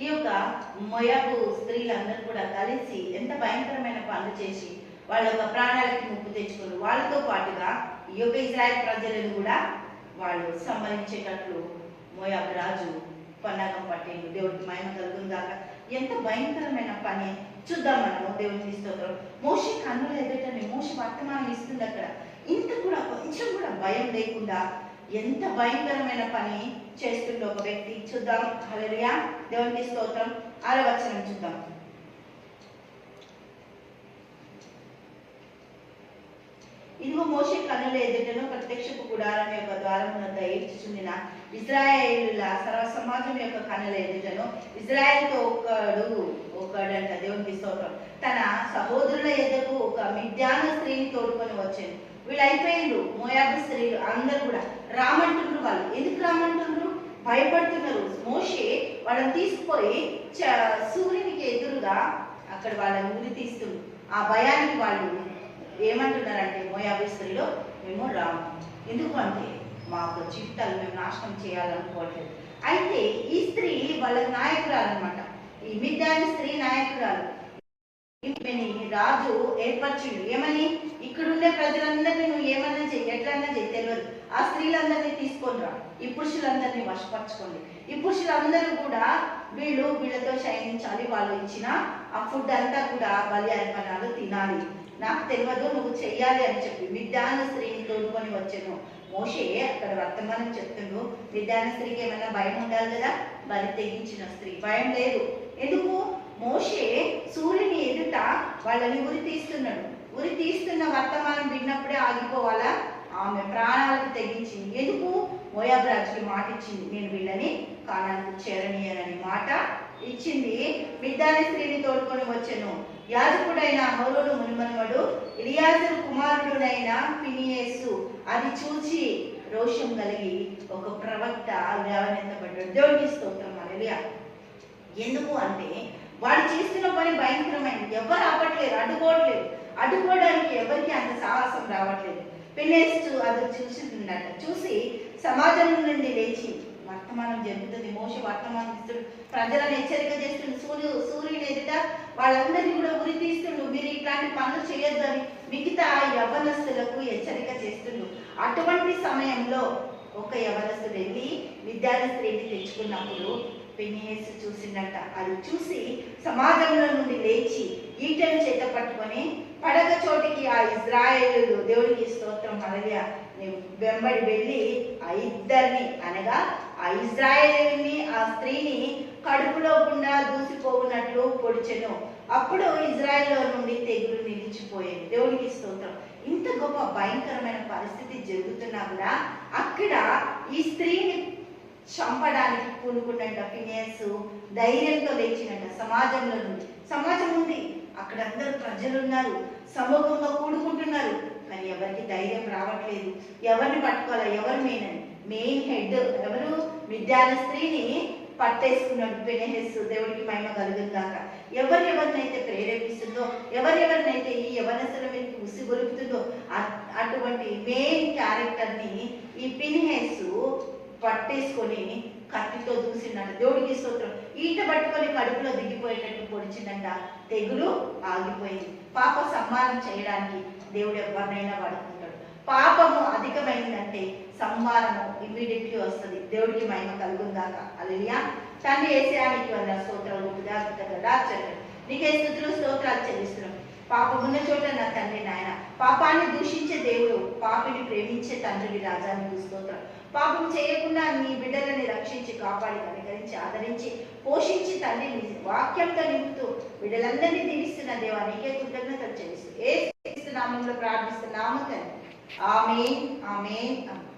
ఈ యొక్క మోయాబో స్త్రీలందరూ కూడా కలిసి ఎంత భయంకరమైన పనులు చేసి వాళ్ళ యొక్క ప్రాణాలకి ముప్పు తెచ్చుకున్నారు వాళ్ళతో పాటుగా ఈ యొక్క ఇజ్రాయెల్ ప్రజలను కూడా వాళ్ళు సంహరించేటట్లు మోయాబు రాజు పన్నాగం పట్టిండు. దేవుడికి మహిమ కలుగుందాక ఎంత భయంకరమైన పని. చూద్దాం మనము దేవుడిని స్తోత్రం. మోషి కన్నులు ఎదుటని మోషి వర్తమానం ఇస్తుంది అక్కడ. ఇంత కూడా కొంచెం కూడా భయం లేకుండా ఎంత భయంకరమైన పని చేస్తుండో ఒక వ్యక్తి. చూద్దాం. హలరియా దేవునికి స్తోత్రం. ఆరో చూద్దాం. ఇదిగో మోసే కన్నుల ఎదుటను ప్రత్యక్షపు గుడారం యొక్క ద్వారమునంద ఏడ్చుచుండిన ఇజ్రాయేలుల సర్వ సమాజం యొక్క కన్నుల ఎదుటను ఇజ్రాయేల్తో ఒకడు ఒకడంట దేవునికి స్తోత్రం. తన సహోదరుల ఎద్దకు ఒక మిద్యాన స్త్రీని తోడుకొని వచ్చాను వీళ్ళు అయిపోయిండ్రు. మోయాబు స్త్రీలు అందరూ కూడా. రామంటున్నారు వాళ్ళు. ఎందుకు రామంటున్నారు భయపడుతున్నారు. మోషే వాళ్ళని తీసుకుపోయి చ- సూర్యునికి ఎదురుగా అక్కడ వాళ్ళని ఊరి తీస్తుంది. ఆ భయానికి వాళ్ళు ఏమంటున్నారంటే మోయాభిస్తుల్లో మేము రాము ఎందుకు అంటే మా జీవితాలు మేము నాశనం చేయాలనుకోవట్లేదు. అయితే ఈ స్త్రీ వాళ్ళ నాయకురాలు అనమాట ఈ మిద్దాని స్త్రీ నాయకురాలు. రాజు ఏర్పరచుడు ఏమని? ఇక్కడుండే ప్రజలందరినీ నువ్వు ఏమన్నా చెయ్యి ఎట్లన్నా చెయ్యి తెలియదు ఆ స్త్రీలందరినీ తీసుకొని రా. ఈ పురుషులందరినీ వశపరచుకోండి. ఈ పురుషులందరూ కూడా వీళ్ళు వీళ్ళతో శయనించాలి. వాళ్ళు ఇచ్చిన ఆ ఫుడ్ అంతా కూడా బలి అర్పణాలు తినాలి. నాకు తెలియదు నువ్వు చెయ్యాలి అని చెప్పి విద్యాన స్త్రీని తోడుకొని వచ్చాను. మోషే అక్కడ వర్తమానం చెప్తుండు. విద్యాన స్త్రీకి ఏమైనా భయం ఉండాలి కదా? బలి తెగించిన స్త్రీ. భయం లేదు. ఎందుకు? మోషే సూర్యుని ఎదుట వాళ్ళని ఉరి తీస్తున్నాడు. ఉరి తీస్తున్న వర్తమానం విన్నప్పుడే ఆగిపోవాలా? ఆమె ప్రాణాలకు తెగించింది. ఎందుకు? మోయాబ్రాజుకి మాట ఇచ్చింది. నేను వీళ్ళని కానానికి చేరనీయనని మాట ఇచ్చింది. మిద్దాని స్త్రీని తోడుకొని వచ్చాను. యాజకుడైన హౌరుడు మునిమనుమడు ఇలియాజరు కుమారుడునైన పినియేసు అది చూచి రోషం కలిగి ఒక ప్రవక్త లేవనెత్తబడ్డాడు దేవుడికి స్తోత్రం. అలెలియా ఎందుకు అంటే వాడు చేస్తున్న పని భయంకరమైనది ఎవరు ఆపట్లేరు అడ్డుకోవట్లేదు. అడ్డుకోవడానికి ఎవరికి అంత సాహసం రావట్లేదు. పినేస్తూ అది చూసిందట చూసి సమాజం నుండి లేచి వర్తమానం జరుగుతుంది. మోస వర్తమానం ఇస్తుడు ప్రజలను హెచ్చరిక చేస్తుండు. సూర్యు సూర్యుని ఎదుట వాళ్ళందరినీ కూడా ఉరి తీస్తుండు. మీరు ఇట్లాంటి పనులు చేయొద్దని మిగతా యవనస్తులకు హెచ్చరిక చేస్తుండు. అటువంటి సమయంలో ఒక యవనస్తుడు వెళ్ళి విద్యార్థి స్త్రీని తెచ్చుకున్నప్పుడు పెనియేసి చూసిండట అది చూసి సమాజంలో నుండి లేచి ఈటను చేత పట్టుకొని పడక చోటికి ఆ ఇజ్రాయేలు దేవుడికి స్తోత్రం అలగా వెంబడి వెళ్ళి ఆ ఇద్దరిని అనగా ఆ ఇజ్రాయేలుని ఆ స్త్రీని కడుపులో గుండా దూసిపోవునట్లు పొడిచెను. అప్పుడు ఇజ్రాయెల్లో నుండి తెగులు నిలిచిపోయేది. దేవుడికి స్తోత్రం. ఇంత గొప్ప భయంకరమైన పరిస్థితి జరుగుతున్నా కూడా అక్కడ ఈ స్త్రీని చంపడానికి పూనుకున్నట్ట ఫినియస్ ధైర్యంతో లేచినట్ట సమాజంలో నుంచి సమాజం ఉంది అక్కడ అందరు ప్రజలు ఉన్నారు సమూహంగా కూడుకుంటున్నారు. కానీ ఎవరికి ధైర్యం రావట్లేదు. ఎవరిని పట్టుకోవాలా? ఎవరు మెయిన్ అని? మెయిన్ హెడ్ ఎవరు? విద్యాల స్త్రీని పట్టేసుకున్నాడు పెనహెస్ దేవుడికి మహిమ కలుగుతాక కాక ఎవరినైతే ప్రేరేపిస్తుందో ఎవరెవరినైతే ఈ యవనసల మీదకి ఉసిగొలుపుతుందో అ- అటువంటి మెయిన్ క్యారెక్టర్ని ఈ పినిహెస్ పట్టేసుకొని కత్తితో దూసిందంట. దేవుడికి స్తోత్రం. ఈట పట్టుకొని కడుపులో దిగిపోయేటట్టు పొడిచిందంట. తెగులు ఆగిపోయింది. పాప సంహారం చేయడానికి దేవుడు ఎవరినైనా వాడుకుంటాడు. పాపము అధికమైందంటే సంహారము ఇమ్మీడియట్లీ వస్తుంది. దేవుడికి మహిమ కలుగుందాక అలియా తండ్రి వేసేయానికి వల్ల స్తోత్రాలు ఉదాహరణ నీకే స్థుతులు స్తోత్రాలు చెల్లిస్తున్నాం. పాపమున్న చోట నా తండ్రి నాయన. పాపాన్ని దూషించే దేవుడు పాపిని ప్రేమించే తండ్రిని రాజా స్తోత్రం. పాపం చేయకుండా నీ బిడ్డలని రక్షించి కాపాడి కనికరించి ఆదరించి పోషించి తండ్రి వాక్యంతో నింపుతూ బిడ్డలందరినీ దీవిస్తున్న దేవా నీకే కృతజ్ఞతలు చెల్లిస్తూ. ఏ నామంలో ప్రార్థిస్తున్నాము తండ్రి. ఆమె ఆమె ఆమెన్.